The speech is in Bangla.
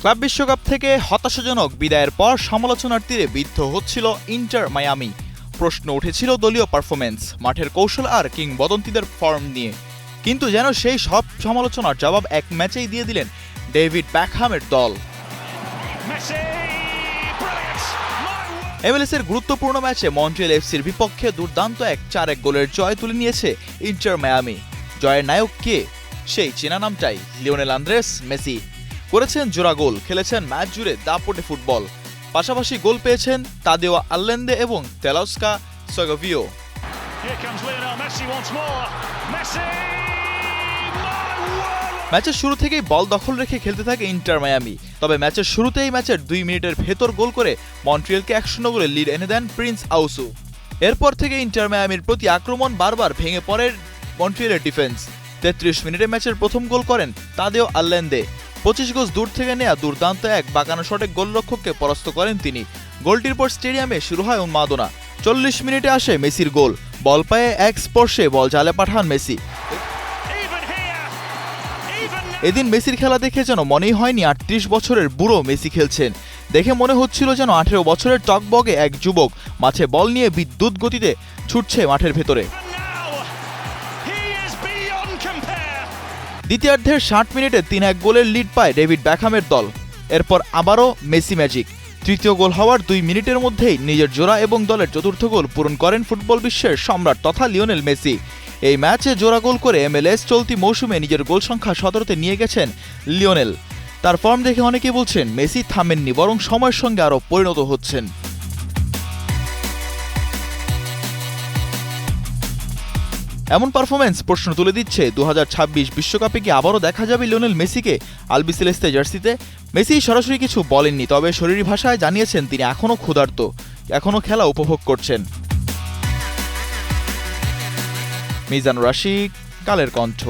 ক্লাব বিশ্বকাপ থেকে হতাশাজনক বিদায়ের পর সমালোচনার তীরে বিদ্ধ হচ্ছিল ইন্টার মায়ামি। প্রশ্ন উঠেছিল দলীয় পারফরমেন্স মাঠের কৌশল আর কিংবদন্তিদের ফর্ম নিয়ে। কিন্তু যেন সেই সব সমালোচনার জবাব এক ম্যাচেই দিয়ে দিলেন ডেভিড ব্যাকহামের দল! এমএলএসের গুরুত্বপূর্ণ ম্যাচে মন্ট্রিয়াল এফসির বিপক্ষে দুর্দান্ত এক চার এক গোলের জয় তুলে নিয়েছে ইন্টার মায়ামি। জয়ের নায়ক কে? সেই চেনা নামটাই লিওনেল আন্দ্রেস মেসি। করেছেন জোড়া গোল খেলেছেন ম্যাচ জুড়ে দাপটে ফুটবল। পাশাপাশি গোল পেয়েছেন তাদেওয়া আল্লেন্দে এবং তেলাউস্কা সগভিও! ম্যাচের শুরু থেকেই বল দখল রেখে খেলতে থাকে ইন্টার মায়ামি। তবে ম্যাচের শুরুতেই ম্যাচের দুই মিনিটের ভেতর গোল করে মন্ট্রিয়ালকে এক শূন্য গোলে লিড এনে দেন প্রিন্স আউসু। এরপর থেকে ইন্টার মায়ামির প্রতি আক্রমণ বারবার ভেঙে পড়ে মন্ট্রিয়ালের ডিফেন্স। তেত্রিশ মিনিটে ম্যাচের প্রথম গোল করেন তাদেও আল্লেন্দে। পঁচিশ গজ দূর থেকে নেয়া দুর্দান্ত এক বাঁকানো শটে গোলরক্ষককে পরাস্ত করেন তিনি। গোলটির পর স্টেডিয়ামে শুরু হয় উন্মাদনা। চল্লিশ মিনিটে আসে মেসির গোল। বল পায়ে এক স্পর্শে বল জালে পাঠান মেসি! এদিন মেসির খেলা দেখে যেন মনেই হয়নি আটত্রিশ বছরের বুড়ো মেসি খেলছেন। দেখে মনে হচ্ছিল যেন আঠেরো বছরের টকবগে এক যুবক। মাঠে বল নিয়ে বিদ্যুৎ গতিতে ছুটছে মাঠের ভেতরে। দ্বিতীয়ার্ধের ষাট মিনিটে তিন এক গোলের লিড পায় ডেভিড ব্যাকহামের দল। এরপর আবারও মেসি ম্যাজিক। তৃতীয় গোল হওয়ার দুই মিনিটের মধ্যেই নিজের জোড়া এবং দলের চতুর্থ গোল পূরণ করেন ফুটবল বিশ্বের সম্রাট তথা লিওনেল মেসি। এই ম্যাচে জোড়া গোল করে এমএলএস চলতি মৌসুমে নিজের গোল সংখ্যা সতেরোতে নিয়ে গেছেন লিওনেল। তার ফর্ম দেখে অনেকেই বলছেন, মেসি থামেননি, বরং সময়ের সঙ্গে আরও পরিণত হচ্ছেন। এমন পারফরমেন্স প্রশ্ন তুলে দিচ্ছে দু বিশ্বকাপে কি আবারও দেখা যাবে লিওনেল মেসিকে? আলবি সেলেস্তে জার্সিতে? মেসি সরাসরি কিছু বলেননি, তবে শরীরী ভাষায় জানিয়েছেন তিনি এখনও ক্ষুধার্ত। এখনও খেলা উপভোগ করছেন। মিজান রাশিক কালের কণ্ঠ।